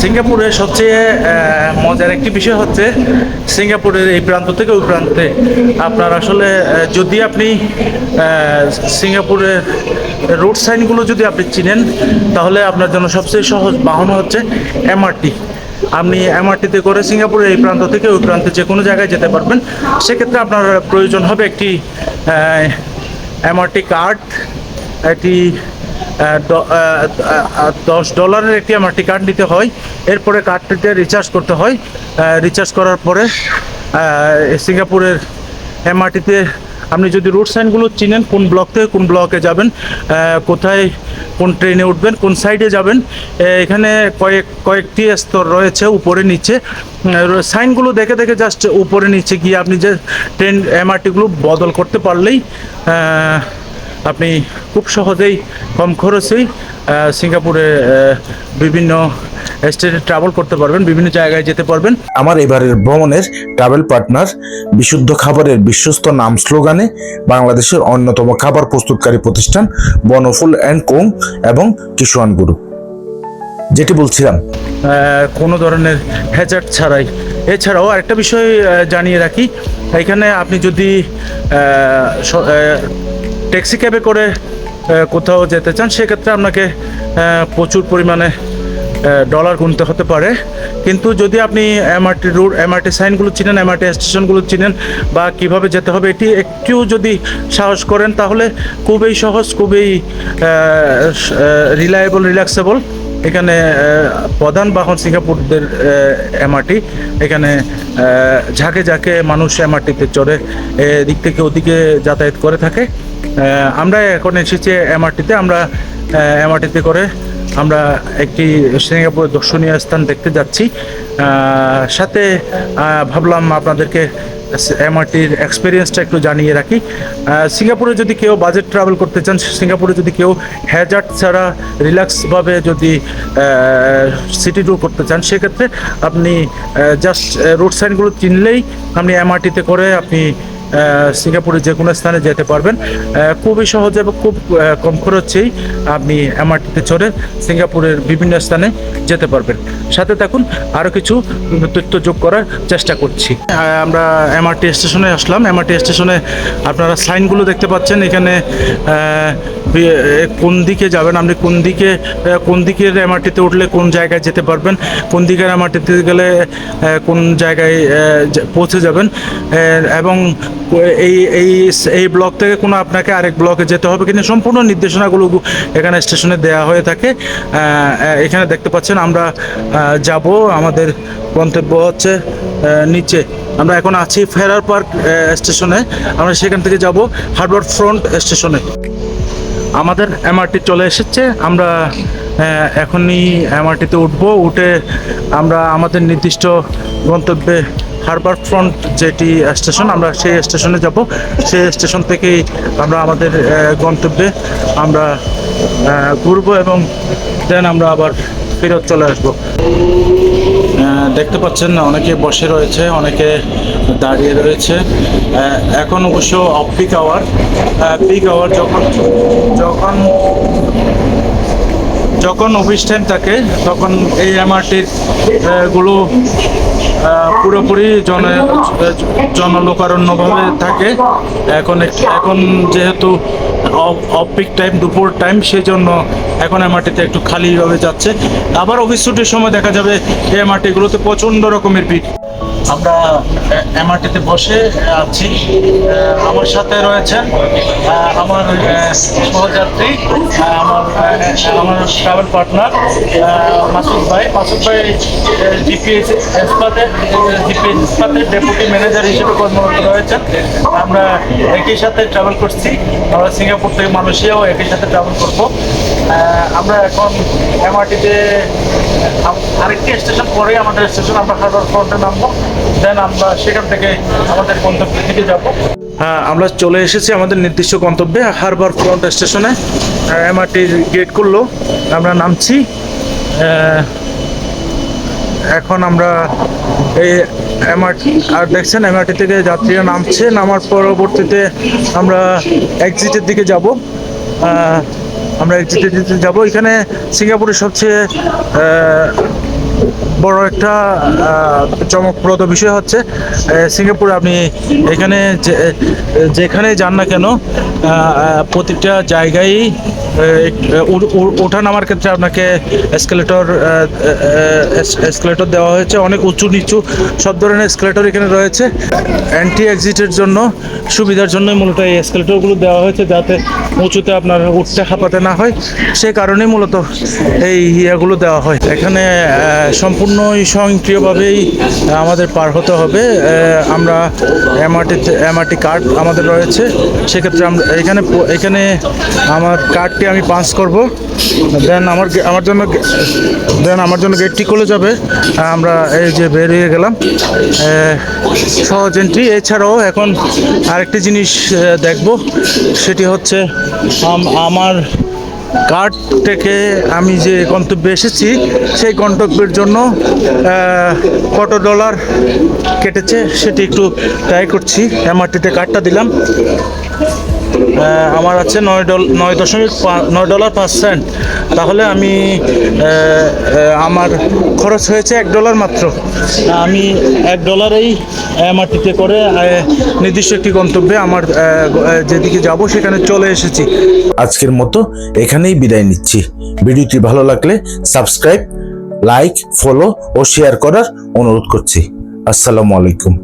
সিঙ্গাপুরের সবচেয়ে মজার একটি বিষয় হচ্ছে সিঙ্গাপুরের এই প্রান্ত থেকে ওই প্রান্তে। আপনার আসলে যদি আপনি সিঙ্গাপুরের রোড সাইনগুলো যদি আপনি চিনেন, তাহলে আপনার জন্য সবচেয়ে সহজ বাহন হচ্ছে এমআরটি। আপনি এমআরটিতে করে সিঙ্গাপুরের এই প্রান্ত থেকে ওই প্রান্তে যে কোনো জায়গায় যেতে পারবেন। সেক্ষেত্রে আপনার প্রয়োজন হবে একটি এমআরটি কার্ড, একটি দশ ডলারের একটি এমআরটি কার্ড নিতে হয়। এরপরে কার্ডটিতে রিচার্জ করতে হয়। রিচার্জ করার পরে সিঙ্গাপুরের এমআরটিতে আপনি যদি রুট সাইনগুলো চিনেন, কোন ব্লক থেকে কোন ব্লকে যাবেন কোথায় কোন ট্রেনে উঠবেন, কোন সাইডে যাবেন এখানে কয়েক, কয়েকটি স্তর রয়েছে উপরে নিচে। সাইনগুলো দেখে দেখে জাস্ট উপরে নিচে গিয়ে আপনি যে ট্রেন এমআরটিগুলো বদল করতে পারলেই আপনি খুব সহজেই কম খরচেই সিঙ্গাপুরে বিভিন্ন স্টেটে ট্রাভেল করতে পারবেন বিভিন্ন জায়গায় যেতে পারবেন। আমার এবারের ভ্রমণের ট্রাভেল পার্টনার বিশুদ্ধ খাবারের বিশ্বস্ত নাম স্লোগানে বাংলাদেশের অন্যতম খাবার প্রস্তুতকারী প্রতিষ্ঠান বনফুল অ্যান্ড কোং এবং কিশোয়ান গুরু। যেটি বলছিলাম। কোনো ধরনের হ্যাজার্ড ছাড়াই। এছাড়াও আরেকটা বিষয় জানিয়ে রাখি এখানে আপনি যদি ট্যাক্সি ক্যাবে করে কোথাও যেতে চান, সেক্ষেত্রে আপনাকে প্রচুর পরিমাণে ডলার গুনতে হতে পারে। কিন্তু যদি আপনি এমআরটি রুট এমআরটি সাইনগুলো চিনেন এমআরটি স্টেশনগুলো চিনেন, বা কীভাবে যেতে হবে, এটি একটু যদি সাহস করেন, তাহলে খুবই সহজ, খুবই রিলায়েবল রিল্যাক্সেবল এখানে প্রধান বাহন সিঙ্গাপুরদের এমআরটি এখানে ঝাঁকে ঝাঁকে মানুষ এমআরটিতে চড়ে এদিক থেকে ওদিকে যাতায়াত করে থাকে। আমরা এখন এসেছি এমআরটিতে আমরা এমআরটিতে করে আমরা একটি সিঙ্গাপুরের দর্শনীয় স্থান দেখতে যাচ্ছি। সাথে ভাবলাম আপনাদেরকে এমআরটির এক্সপিরিয়েন্সটা একটু জানিয়ে রাখি। সিঙ্গাপুরে যদি কেউ বাজেট ট্রাভেল করতে চান, সিঙ্গাপুরে যদি কেউ হ্যাজার্ট ছাড়া রিল্যাক্সভাবে যদি সিটি ট্যুর করতে চান, সেক্ষেত্রে আপনি জাস্ট রোড সাইনগুলো চিনলেই আপনি এমআরটিতে করে আপনি আহ, সিঙ্গাপুরে যে কোনো স্থানে যেতে পারবেন। খুবই সহজে এবং খুব কম খরচেই আপনি এমআরটিতে চড়ে সিঙ্গাপুরের বিভিন্ন স্থানে যেতে পারবেন। সাথে থাকুন আরও কিছু তথ্য যোগ করার চেষ্টা করছি। আমরা এমআরটি স্টেশনে আসলাম। এমআরটি স্টেশনে আপনারা সাইনগুলো দেখতে পাচ্ছেন। এখানে কোন দিকে যাবেন আপনি কোন দিকে কোন দিকের এমআরটিতে উঠলে কোন জায়গায় যেতে পারবেন কোন দিকের এমআরটিতে গেলে কোন জায়গায় পৌঁছে যাবেন এবং এই এই এই ব্লক থেকে কোনো আপনাকে আরেক ব্লকে যেতে হবে কিনা সম্পূর্ণ নির্দেশনাগুলো এখানে স্টেশনে দেওয়া হয়ে থাকে। এখানে দেখতে পাচ্ছেন আমরা যাব। আমাদের গন্তব্য হচ্ছে নিচে। আমরা এখন আছি ফেরার পার্ক স্টেশনে। আমরা সেখান থেকে যাব হারবার ফ্রন্ট স্টেশনে। আমাদের এমআরটি চলে এসেছে। আমরা এখনই এমআরটিতে উঠবো। উঠে আমরা আমাদের নির্দিষ্ট গন্তব্যে হারবার ফ্রন্ট যেটি স্টেশন, আমরা সেই স্টেশনে যাব। সেই স্টেশন থেকেই আমরা আমাদের গন্তব্যে আমরা ঘুরবো এবং দেন আমরা আবার ফেরত চলে আসব। দেখতে পাচ্ছেন না অনেকে বসে রয়েছে, অনেকে দাঁড়িয়ে রয়েছে। এখন অবশ্য off peak hour peak hour যখন যখন যখন অফিস টাইম থাকে, তখন এই এমআরটিরগুলো পুরোপুরি জন জনলোকারণ্যভাবে থাকে। এখন এখন যেহেতু অফ পিক টাইম দুপুর টাইম সেই জন্য এখন এমআরটিতে একটু খালিভাবে যাচ্ছে। আবার অফিস ছুটির সময় দেখা যাবে এই এমআরটিগুলোতে প্রচণ্ড রকমের ভিড়। আমরা এমআরটিতে বসে আছি। আমার সাথে রয়েছেন আমার সহযাত্রী আমার আমার ট্রাভেল পার্টনার মাসুদ ভাই। মাসুদ ভাই জিপিএস এসপাতে জিপিএস এসপাতে ডেপুটি ম্যানেজার হিসেবে কর্মরত রয়েছেন। আমরা একই সাথে ট্রাভেল করছি। আমরা সিঙ্গাপুর থেকে মালয়েশিয়াও একই সাথে ট্রাভেল করব। আমরা এখন এমআরটিতে আরেকটি স্টেশন পরে আমাদের স্টেশন আমরা হারবার ফ্রন্টে নামবো। দেন আমরা সেখান থেকে আমাদের গন্তব্যের দিকে যাব। হ্যাঁ আমরা চলে এসেছি আমাদের নির্দিষ্ট গন্তব্যে হারবার ফ্রন্ট স্টেশনে এমআরটির গেট করল আমরা নামছি। এখন আমরা এই এমআরটি আর দেখছেন এমআরটি থেকে যাত্রীরা নামছে, নামার পরবর্তীতে আমরা এক্সিটের দিকে যাব। আমরা এক্সিটের দিকে যাব। এখানে সিঙ্গাপুরের সবচেয়ে বড় একটা চমকপ্রদ বিষয় হচ্ছে সিঙ্গাপুরে আপনি এখানে যেখানে যান না কেন প্রতিটা জায়গায় ওঠা নামার ক্ষেত্রে আপনাকে এসকেলেটর এসকেলেটর দেওয়া হয়েছে। অনেক উঁচু নিচু সব ধরনের এসকেলেটর এখানে রয়েছে। অ্যান্টি এক্সিটের জন্য, সুবিধার জন্য মূলত এই এসকেলেটরগুলো দেওয়া হয়েছে, যাতে উঁচুতে আপনার উঠতে হাঁপাতে না হয়। সে কারণে মূলত এই ইয়েগুলো দেওয়া হয়। এখানে সম্পূর্ণই স্বয়ংক্রিয়ভাবেই আমাদের পার হতে হবে। আমরা এমআরটিতে এমআরটি কার্ড আমাদের রয়েছে। সেক্ষেত্রে আমরা এখানে এখানে আমার কার্ডটি আমি পাস করব। দেন আমার আমার জন্য দেন আমার জন্য গেটটি খুলে যাবে। আমরা এই যে বেরিয়ে গেলাম। সহজ এন্ট্রি এছাড়াও এখন আরেকটি জিনিস দেখব। সেটি হচ্ছে আমার কার্ড থেকে আমি যে গন্তব্যে এসেছি, সেই গন্তব্যের জন্য কত ডলার কেটেছে সেটি একটু ট্রাই করছি। এমআরটিতে কার্ডটা দিলাম। আমার আছে নয় ডল, নয় দশমিক নয় ডলার পাঁচ সেন্ট। তাহলে আমি আমার খরচ হয়েছে এক ডলার মাত্র। আমি এক ডলারেই এমআরটিতে করে নির্দিষ্ট একটি গন্তব্যে আমার যেদিকে যাব সেখানে চলে এসেছি। আজকের মতো এখানেই বিদায় নিচ্ছি। ভিডিওটি ভালো লাগলে সাবস্ক্রাইব, লাইক, ফলো ও শেয়ার করার অনুরোধ করছি। আসসালামু আলাইকুম।